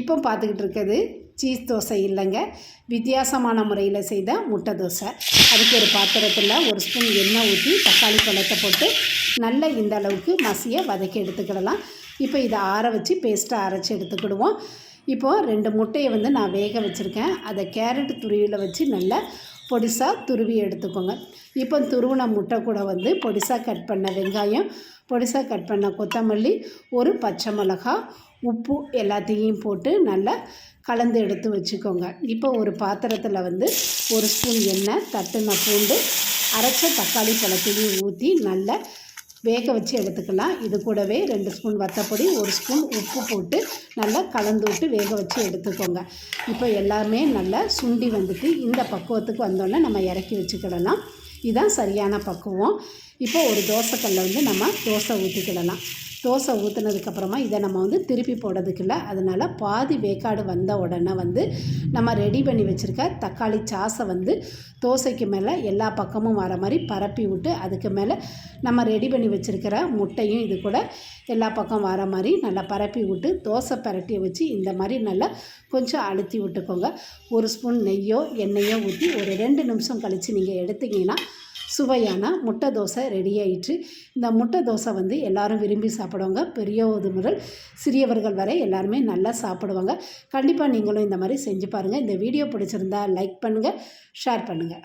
இப்போ பார்த்துக்கிட்டு இருக்கிறது சீஸ் தோசை இல்லைங்க. வித்தியாசமான முறையில் செய்த முட்டை தோசை. அதுக்கு ஒரு பாத்திரத்தில் ஒரு ஸ்பூன் எண்ணெய் ஊற்றி தக்காளி பழத்தை போட்டு நல்ல இந்த அளவுக்கு மசியை வதக்கி எடுத்துக்கிடலாம். இப்போ இதை ஆற வச்சு பேஸ்ட்டாக அரைச்சி எடுத்துக்கிடுவோம். இப்போது ரெண்டு முட்டையை வந்து நான் வேக வச்சுருக்கேன். அதை கேரட் துருவியில் வச்சு நல்லா பொடிசாக துருவி எடுத்துக்கோங்க. இப்போ துருவின முட்டை கூட வந்து பொடிசாக கட் பண்ண வெங்காயம் பொடிசாக கட் பண்ண கொத்தமல்லி ஒரு பச்சை மிளகா உப்பு எல்லாத்தையும் போட்டு நல்லா கலந்து எடுத்து வச்சுக்கோங்க. இப்போ ஒரு பாத்திரத்தில் வந்து ஒரு ஸ்பூன் எண்ணெய் தட்டுன பூண்டு அரைச்ச தக்காளி பழத்தையும் ஊற்றி நல்லா வேக வச்சு எடுத்துக்கலாம். இது கூடவே ரெண்டு ஸ்பூன் வத்தப்பொடி ஒரு ஸ்பூன் உப்பு போட்டு நல்லா கலந்து விட்டு வேக வச்சு எடுத்துக்கோங்க. இப்போ எல்லாமே நல்லா சுண்டி வந்துட்டு இந்த பக்குவத்துக்கு வந்தோடனே நம்ம இறக்கி வச்சுக்கிடலாம். இதுதான் சரியான பக்குவம். இப்போ ஒரு தோசைக்கல்ல வந்து நம்ம தோசை ஊற்றிக்கிடலாம் தோசை ஊற்றுனதுக்கப்புறமா இதை நம்ம வந்து திருப்பி போடுறதுக்கு இல்லை அதனால் பாதி வேக்காடு வந்த உடனே வந்து நம்ம ரெடி பண்ணி வச்சுருக்க தக்காளி சாஸை வந்து தோசைக்கு மேலே எல்லா பக்கமும் வர மாதிரி பரப்பி விட்டு அதுக்கு மேலே நம்ம ரெடி பண்ணி வச்சுருக்கிற முட்டையும் இது கூட எல்லா பக்கம் வர மாதிரி நல்லா பரப்பி விட்டு தோசை பரட்டியை வச்சு இந்த மாதிரி நல்லா கொஞ்சம் அழுத்தி விட்டுக்கோங்க. ஒரு ஸ்பூன் நெய்யோ எண்ணெயோ ஊற்றி ஒரு ரெண்டு நிமிஷம் கழித்து நீங்கள் எடுத்தீங்கன்னா சுவையான முட்டை தோசை ரெடி ஆயிற்று. இந்த முட்டை தோசை வந்து எல்லாரும் விரும்பி சாப்பிடுவாங்க. பெரியவது முதல் சிறியவர்கள் வரை எல்லாருமே நல்லா சாப்பிடுவாங்க. கண்டிப்பாக நீங்களும் இந்த மாதிரி செஞ்சு பாருங்கள் இந்த வீடியோ பிடிச்சிருந்தா லைக் பண்ணுங்கள் ஷேர் பண்ணுங்கள்